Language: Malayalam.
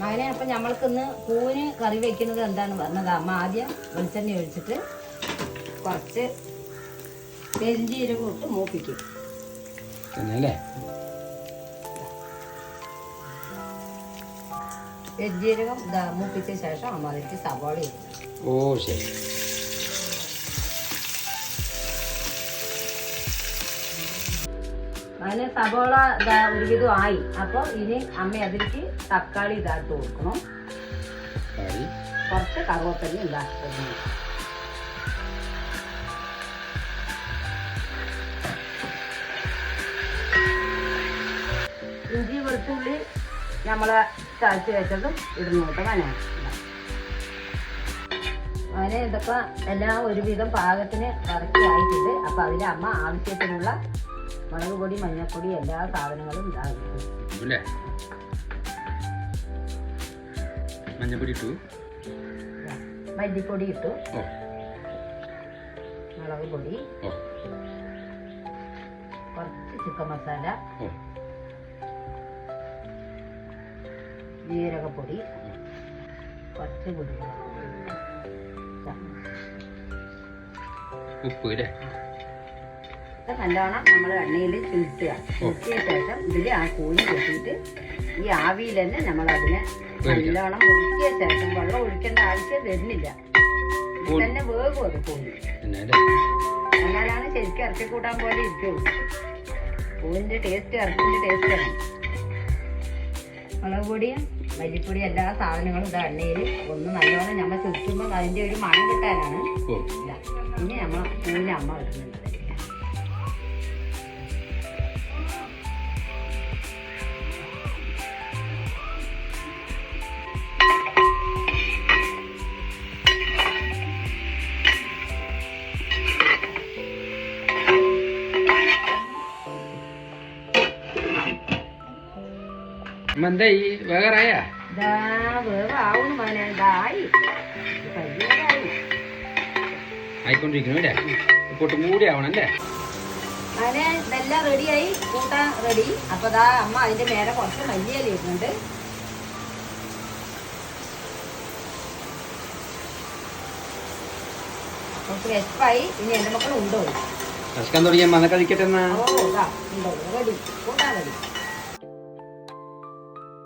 മകനെ അപ്പം നമ്മൾക്കിന്ന് പൂവിന് കറി വെക്കുന്നത് എന്താണ് പറഞ്ഞത്. അമ്മ ആദ്യം വെളിച്ചെണ്ണ ഒഴിച്ചിട്ട് കുറച്ച് പെരിഞ്ചീരകം ഇട്ട് മൂപ്പിക്കും. തന്നെ അല്ലേ പെരിഞ്ചീരകം മൂപ്പിച്ച ശേഷം അമ്മ അതിലേക്ക് സവാള ഇടും. ഓ ശരി. അതിന് സബോള ഇതാ ഒരുവിധം ആയി. അപ്പോൾ ഇനി അമ്മ അതിലേക്ക് തക്കാളി ഇതാക്കി കൊടുക്കണം. കാടി കുറച്ച് കറുവപ്പല്ലി ഇതാക്കി ഇഞ്ചി വെളുത്തുള്ളി നമ്മളെ ചതച്ച് വെച്ചതും ഇടുന്നു കേട്ടോ അങ്ങനെ ഇതൊക്കെ എല്ലാം ഒരുവിധം പാകത്തിന് ഇറക്കി ആയിട്ടുണ്ട്. അപ്പൊ അതിൽ അമ്മ ആവശ്യത്തിനുള്ള മുളക് പൊടി മഞ്ഞൾപ്പൊടി എല്ലാ സാധനങ്ങളും മഞ്ഞപ്പൊടി ഇട്ടു. മല്ലിപ്പൊടി ഇട്ടു. മുളക് പൊടി. കുറച്ച് ചിക്കൻ മസാല. ജീരകപ്പൊടി. കുറച്ച് കുരുമുളക് ഉപ്പ് അല്ലേ ഇത് നല്ലോണം നമ്മൾ എണ്ണയിൽ ചുരുട്ടുക. ചുരുട്ടിയ ശേഷം ഇതിൽ ആ കോഴി കൊട്ടിയിട്ട് ഈ ആവിയിൽ തന്നെ നമ്മൾ അതിനെ നല്ലോണം ഒഴുക്കിയ ശേഷം വെള്ളം ഒഴിക്കേണ്ട ആവശ്യം വരുന്നില്ല. തന്നെ വേഗം അത് കോഴി. എന്നാലാണ് ശരിക്കും ഇറക്കി കൂട്ടാൻ പോലെ ഇരിക്കുള്ളൂ പൂവിന്റെ ടേസ്റ്റ് ഇറച്ചിന്റെ ടേസ്റ്റ് ആണ്. മുളക് പൊടിയും മല്ലിപ്പൊടിയും എല്ലാ സാധനങ്ങളും ഇത് എണ്ണയിൽ ഒന്ന് നല്ലോണം നമ്മൾ ചുറ്റുമ്പോൾ അതിന്റെ ഒരു മണം കിട്ടാനാണ്. ഇനി നമ്മൾ പൂവിന് അമ്മ ഇടുന്നുണ്ട് എന്തായി വേഗറായ? ആയിക്കൊണ്ടിരിക്കുന്നു അല്ലേ? പൊട്ടും കൂടി ആവണം അല്ലേ? അങ്ങനെ ഇതെല്ലാം റെഡിയായി. കൂട്ടാൻ റെഡി. അപ്പൊ ദാ അമ്മ അതിന്റെ മേലെ കുറച്ച് മല്ലിയില ഇടുന്നുണ്ട്. കുറച്ച് വിശപ്പായി ഇനി എന്റെ മക്കൾ ഉണ്ടോ? തുടങ്ങിയ മന കഴിക്കട്ടെ എന്നാ? ഓ ഇതാ ഉണ്ടോ? റെഡി. കൂട്ടാൻ റെഡി.